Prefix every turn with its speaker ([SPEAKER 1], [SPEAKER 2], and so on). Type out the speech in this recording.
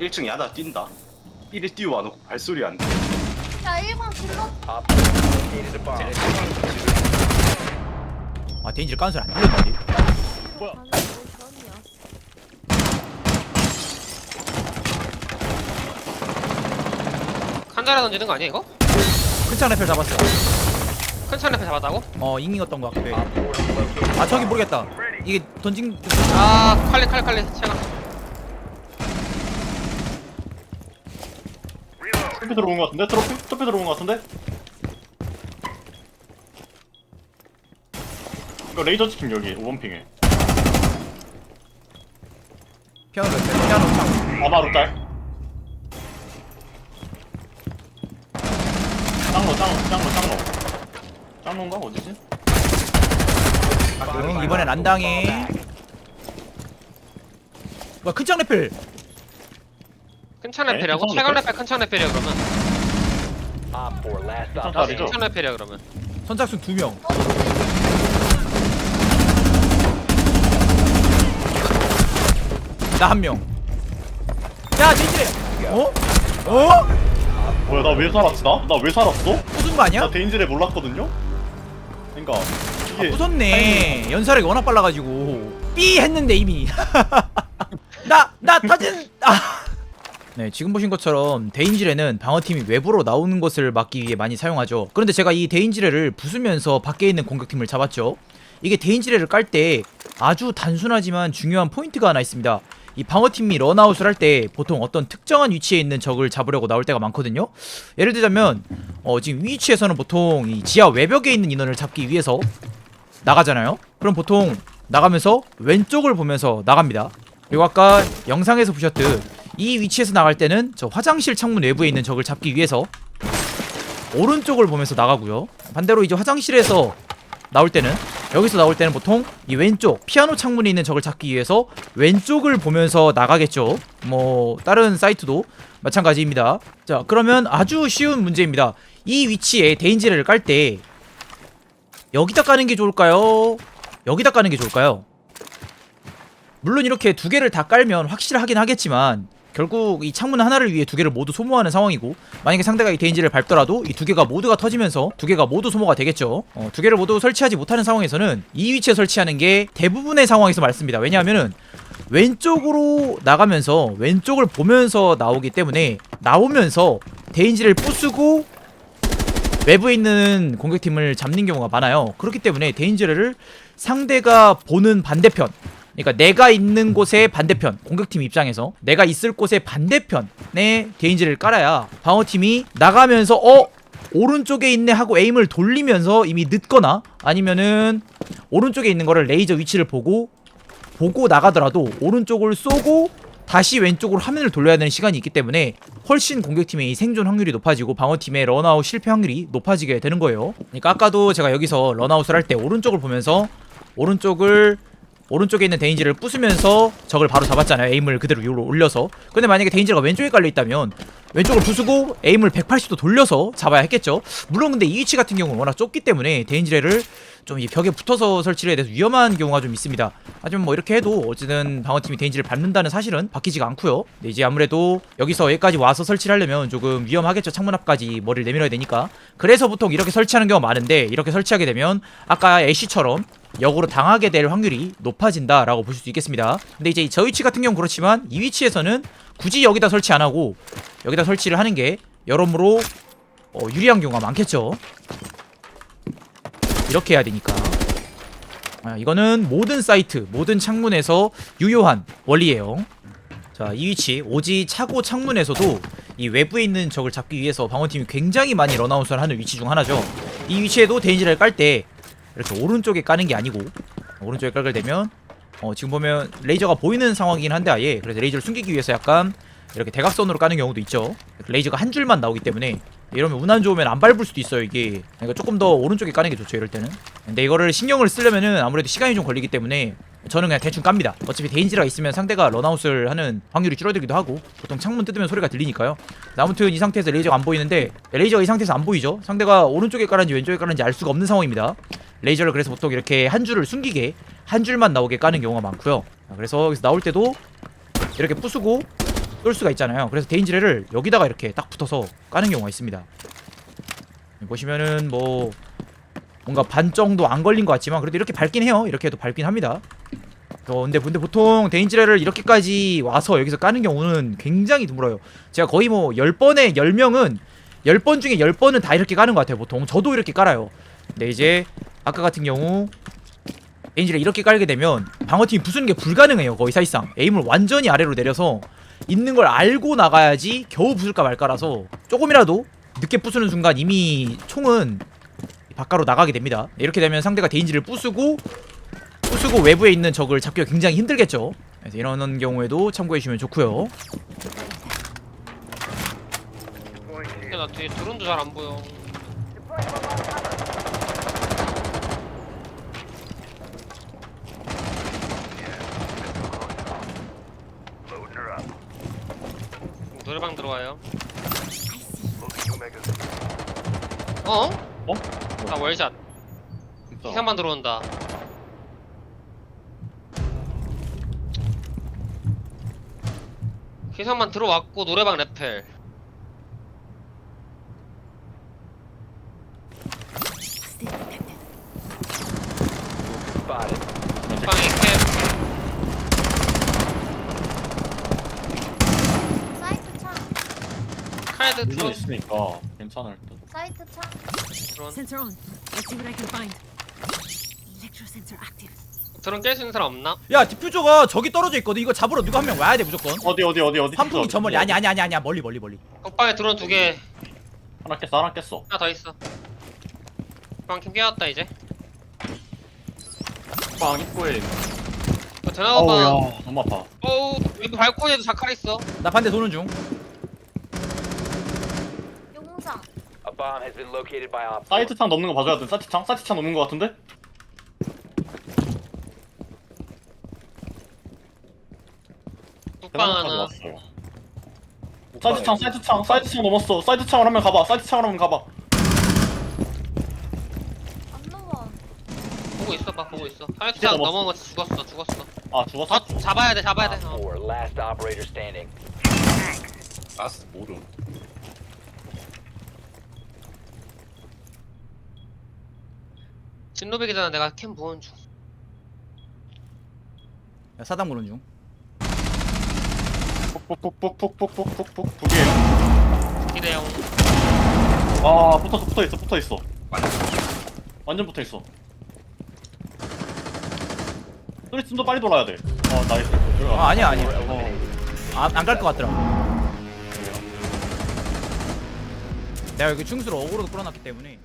[SPEAKER 1] 1층 야다 뛴다. 이리 뛰어와 놓고 발소리 안 돼.
[SPEAKER 2] 야 1번 불러
[SPEAKER 3] Op 4 located a bomb.
[SPEAKER 4] 아 데인지를 까는 소리 안 들렸는데
[SPEAKER 3] 뭐야?
[SPEAKER 2] 모션이야
[SPEAKER 5] 칸자라 던지는 거 아니야 이거?
[SPEAKER 4] 큰창 레펠 잡았어
[SPEAKER 5] 큰 창레페 잡았다고?
[SPEAKER 4] 어 잉잉었던 거 같기도
[SPEAKER 3] Op 4 has located
[SPEAKER 4] 아 저기 모르겠다 이게 던진
[SPEAKER 5] 아 칼리 칼리 칼리 제가
[SPEAKER 6] 트로피 들어온 것 같은데? 트로피? 트로피 들어온 것 같은데? 이거 레이저 치킨 여기 5번 핑에
[SPEAKER 4] 피아노 레펠 피아노 창
[SPEAKER 6] 아바로 딸 짱로 짱로 짱로 짱로 짱로인가 어디지?
[SPEAKER 4] 응, 이번엔 안 당해 뭐야 큰창 레펠
[SPEAKER 5] 큰 창레페라고?
[SPEAKER 6] 네,
[SPEAKER 5] 최강 레페 큰 창레페야 그러면
[SPEAKER 3] Op 4 last
[SPEAKER 6] 큰
[SPEAKER 3] stop
[SPEAKER 6] 딸이죠?
[SPEAKER 5] 큰 창레페야 그러면
[SPEAKER 4] 선착순 두 명 나 한 명 야 데인지레 어? 어?
[SPEAKER 6] 뭐야 나 왜 살았지 나? 나 왜 살았어?
[SPEAKER 4] 부순 거 아니야?
[SPEAKER 6] 나 데인지레 몰랐거든요? 그니까 이게
[SPEAKER 4] 아, 부쉈네 연사력이 워낙 빨라가지고 삐 했는데 이미 나 나 터진 아. 네 지금 보신 것처럼 데인지레는 방어팀이 외부로 나오는 것을 막기 위해 많이 사용하죠 그런데 제가 이 데인지레를 부수면서 밖에 있는 공격팀을 잡았죠 이게 데인지레를 깔 때 아주 단순하지만 중요한 포인트가 하나 있습니다 이 방어팀이 런아웃을 할 때 보통 어떤 특정한 위치에 있는 적을 잡으려고 나올 때가 많거든요 예를 들자면 어, 지금 위 위치에서는 보통 이 지하 외벽에 있는 인원을 잡기 위해서 나가잖아요. 그럼 보통 나가면서 왼쪽을 보면서 나갑니다. 그리고 아까 영상에서 보셨듯 이 위치에서 나갈 때는 저 화장실 창문 외부에 있는 적을 잡기 위해서 오른쪽을 보면서 나가고요. 반대로 이제 화장실에서 나올 때는 여기서 나올 때는 보통 이 왼쪽 피아노 창문에 있는 적을 잡기 위해서 왼쪽을 보면서 나가겠죠. 뭐 다른 사이트도 마찬가지입니다. 자, 그러면 아주 쉬운 문제입니다. 이 위치에 데인지를 깔 때 여기다 까는 게 좋을까요? 여기다 까는 게 좋을까요? 물론 이렇게 두 개를 다 깔면 확실하긴 하겠지만 결국 이 창문 하나를 위해 두 개를 모두 소모하는 상황이고 만약에 상대가 이 데인지를 밟더라도 이 두 개가 모두가 터지면서 두 개가 모두 소모가 되겠죠 어, 두 개를 모두 설치하지 못하는 상황에서는 이 위치에 설치하는 게 대부분의 상황에서 맞습니다 왜냐하면은 왼쪽으로 나가면서 왼쪽을 보면서 나오기 때문에 나오면서 데인지를 부수고 외부에 있는 공격팀을 잡는 경우가 많아요. 그렇기 때문에 데인지를 상대가 보는 반대편 그러니까 내가 있는 곳의 반대편 공격팀 입장에서 내가 있을 곳의 반대편에 데인지를 깔아야 방어팀이 나가면서 어 오른쪽에 있네 하고 에임을 돌리면서 이미 늦거나 아니면은 오른쪽에 있는 거를 레이저 위치를 보고 보고 나가더라도 오른쪽을 쏘고 다시 왼쪽으로 화면을 돌려야 되는 시간이 있기 때문에 훨씬 공격팀의 이 생존 확률이 높아지고 방어팀의 런아웃 실패 확률이 높아지게 되는 거예요. 그러니까 아까도 제가 여기서 런아웃을 할 때 오른쪽을 보면서 오른쪽을 오른쪽에 있는 데인지를 부수면서 적을 바로 잡았잖아요. 에임을 그대로 위로 올려서. 근데 만약에 데인지가 왼쪽에 깔려 있다면 왼쪽을 부수고 에임을 180도 돌려서 잡아야 했겠죠. 물론 근데 이 위치 같은 경우는 워낙 좁기 때문에 데인지레를 좀 이 벽에 붙어서 설치를 해야 돼서 위험한 경우가 좀 있습니다. 하지만 뭐 이렇게 해도 어쨌든 방어팀이 데인지를 밟는다는 사실은 바뀌지가 않고요. 근데 이제 아무래도 여기서 여기까지 와서 설치를 하려면 조금 위험하겠죠. 창문 앞까지 머리를 내밀어야 되니까. 그래서 보통 이렇게 설치하는 경우가 많은데 이렇게 설치하게 되면 아까 애쉬처럼 역으로 당하게 될 확률이 높아진다라고 보실 수 있겠습니다. 근데 이제 저 위치 같은 경우 그렇지만 이 위치에서는 굳이 여기다 설치 안 하고 여기다 설치를 하는 게 여러모로 어, 유리한 경우가 많겠죠. 이렇게 해야 되니까. 아, 이거는 모든 사이트, 모든 창문에서 유효한 원리예요. 자, 이 위치 오지 차고 창문에서도 이 외부에 있는 적을 잡기 위해서 방어팀이 굉장히 많이 런아웃을 하는 위치 중 하나죠. 이 위치에도 데인지를 깔때 이렇게 오른쪽에 까는 게 아니고 오른쪽에 깔게 되면 어, 지금 보면 레이저가 보이는 상황이긴 한데 아예 그래서 레이저를 숨기기 위해서 약간 이렇게 대각선으로 까는 경우도 있죠. 레이저가 한 줄만 나오기 때문에 이러면 운 안 좋으면 안 밟을 수도 있어요 이게. 그러니까 조금 더 오른쪽에 까는 게 좋죠 이럴 때는. 근데 이거를 신경을 쓰려면은 아무래도 시간이 좀 걸리기 때문에 저는 그냥 대충 깝니다. 어차피 데인지가 있으면 상대가 런아웃을 하는 확률이 줄어들기도 하고 보통 창문 뜯으면 소리가 들리니까요. 아무튼 이 상태에서 레이저가 안 보이는데 레이저가 이 상태에서 안 보이죠? 상대가 오른쪽에 깔았는지 왼쪽에 깔았는지 알 수가 없는 상황입니다 레이저를 그래서 보통 이렇게 한 줄을 숨기게 한 줄만 나오게 까는 경우가 많고요 그래서 여기서 나올 때도 이렇게 부수고 쏠 수가 있잖아요. 그래서 데인지레를 여기다가 이렇게 딱 붙어서 까는 경우가 있습니다. 보시면은 뭐 뭔가 반 정도 안 걸린 것 같지만 그래도 이렇게 밟긴 해요. 이렇게 해도 밟긴 합니다. 어, 근데 근데 보통 데인지레를 이렇게까지 와서 여기서 까는 경우는 굉장히 드물어요. 제가 거의 뭐 10번에 10명은 10번 중에 10번은 다 이렇게 까는 것 같아요. 보통 저도 이렇게 깔아요. 근데 이제 아까 같은 경우 데인지레 이렇게 깔게 되면 방어팀이 부수는 게 불가능해요. 거의 사실상 에임을 완전히 아래로 내려서 있는 걸 알고 나가야지 겨우 부술까 말까라서 조금이라도 늦게 부수는 순간 이미 총은 바깥으로 나가게 됩니다. 이렇게 되면 상대가 데인지를 부수고 부수고 외부에 있는 적을 잡기가 굉장히 힘들겠죠. 그래서 이런 경우에도 참고해 주시면 좋고요.
[SPEAKER 5] 근데 나 뒤에 드론도 잘 안 보여. 노래방 들어와요. 어?
[SPEAKER 6] 어?
[SPEAKER 5] 나 월샷.
[SPEAKER 6] 진짜.
[SPEAKER 5] 희상만 들어온다. 희상만 들어왔고 노래방 레펠.
[SPEAKER 3] Spotted.
[SPEAKER 5] 방에 캡.
[SPEAKER 2] 사이트 창.
[SPEAKER 6] 물건
[SPEAKER 5] 드론
[SPEAKER 6] 있으니까 괜찮을 듯.
[SPEAKER 2] 사이트 창.
[SPEAKER 5] 드론
[SPEAKER 7] Sensor on. Let's see what I can find. Electro sensor active.
[SPEAKER 5] 드론 깰 수 있는 사람 없나?
[SPEAKER 4] 야 디퓨저가 저기 떨어져 있거든. 이거 잡으러 누가 한 명 와야 돼 무조건.
[SPEAKER 6] 어디 어디 어디 어디?
[SPEAKER 4] 환풍기
[SPEAKER 6] 어디,
[SPEAKER 4] 저 멀리? 아니 아니 아니 아니야 멀리 멀리 멀리.
[SPEAKER 5] 오빠에 드론 두 개.
[SPEAKER 6] 하나 깼어 하나 깼어.
[SPEAKER 5] 하나 더 있어. 방캠 깨웠다 이제.
[SPEAKER 6] 빵 입구에 있는.
[SPEAKER 5] 어, 전화오빠.
[SPEAKER 6] 어우 야 너무 아파.
[SPEAKER 5] 어우 여기 발코니에도 자칼 있어.
[SPEAKER 4] 나 반대 도는 중.
[SPEAKER 2] 용상.
[SPEAKER 3] A bomb has been located by Op 4.
[SPEAKER 6] 사이트 창 넘는 거 봐줘야 돼. 사이트 창 사이트 창 넘는 거 같은데?
[SPEAKER 5] 뚝방 하나.
[SPEAKER 6] 왔어요. 사이트 창 사이트 창 사이트 창 넘었어. 사이트 창으로 한명 가봐. 사이트 창으로 한명 가봐.
[SPEAKER 2] 안 넘어.
[SPEAKER 5] 보고 있어 봐 보고 있어. 하이트장
[SPEAKER 6] 넘었어.
[SPEAKER 5] 넘어온 거 죽었어 죽었어.
[SPEAKER 6] 아 죽었어?
[SPEAKER 5] 더 잡아야 돼 잡아야 돼.
[SPEAKER 3] Op
[SPEAKER 5] 어.
[SPEAKER 3] 4, last operator standing.
[SPEAKER 1] 아스 모름.
[SPEAKER 5] 진노백이잖아 내가 캠 보는 중.
[SPEAKER 4] 야, 사당 보는 중.
[SPEAKER 6] 푹푹푹푹푹푹푹푹 두 개.
[SPEAKER 5] 기대용.
[SPEAKER 6] 아 붙어 붙어 있어 붙어 있어. 완전 붙어 있어. 소리 좀 더 빨리 돌아야 돼. 어 나이스. 들어가.
[SPEAKER 4] 아 아니야 아니야.
[SPEAKER 3] Eliminated.
[SPEAKER 4] 안갈 것 같더라. 내가 여기 충수로 어그로도 끌어놨기 때문에